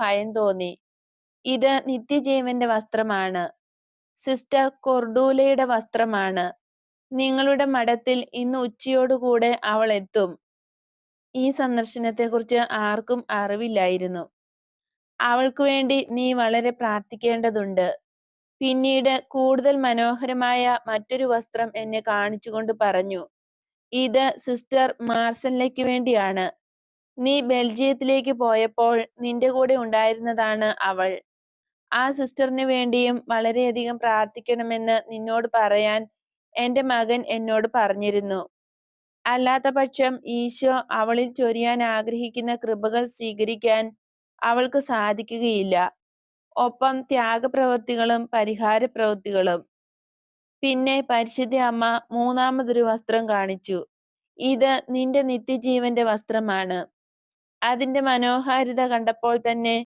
ഭയം തോന്നി ഇത് നിത്യജീവന്റെ വസ്ത്രമാണ്. സിസ്റ്റർ കൊർഡൂലയുടെ വസ്ത്രമാണ്. നിങ്ങളുടെ മഠത്തിൽ ഇന്ന് ഉച്ചയോടുകൂടെ അവൾ എത്തും. ഈ സന്ദർശനത്തെക്കുറിച്ച് ആർക്കും അറിവില്ലായിരുന്നു. അവൾക്കു വേണ്ടി നീ വളരെ പ്രാർത്ഥിക്കേണ്ടതുണ്ട്. പിന്നീട് കൂടുതൽ മനോഹരമായ മറ്റൊരു വസ്ത്രം എന്നെ കാണിച്ചുകൊണ്ട് പറഞ്ഞു. ഇത് സിസ്റ്റർ മാർസലിലേക്ക് വേണ്ടിയാണ്. നീ ബെൽജിയത്തിലേക്ക് പോയപ്പോൾ നിന്റെ കൂടെ ഉണ്ടായിരുന്നതാണ് അവൾ. ആ സിസ്റ്ററിന് വേണ്ടിയും വളരെയധികം പ്രാർത്ഥിക്കണമെന്ന് നിന്നോട് പറയാൻ എന്റെ മകൻ എന്നോട് പറഞ്ഞിരുന്നു. അല്ലാത്തപക്ഷം ഈശോ അവളിൽ ചൊരിയാൻ ആഗ്രഹിക്കുന്ന കൃപകൾ സ്വീകരിക്കാൻ അവൾക്ക് സാധിക്കുകയില്ല. ഒപ്പം ത്യാഗപ്രവൃത്തികളും പരിഹാര പ്രവൃത്തികളും പിന്നെ പരിശുദ്ധ അമ്മ മൂന്നാമതൊരു വസ്ത്രം കാണിച്ചു. ഇത് നിന്റെ നിത്യജീവന്റെ വസ്ത്രമാണ്. അതിന്റെ മനോഹാരിത കണ്ടപ്പോൾ തന്നെ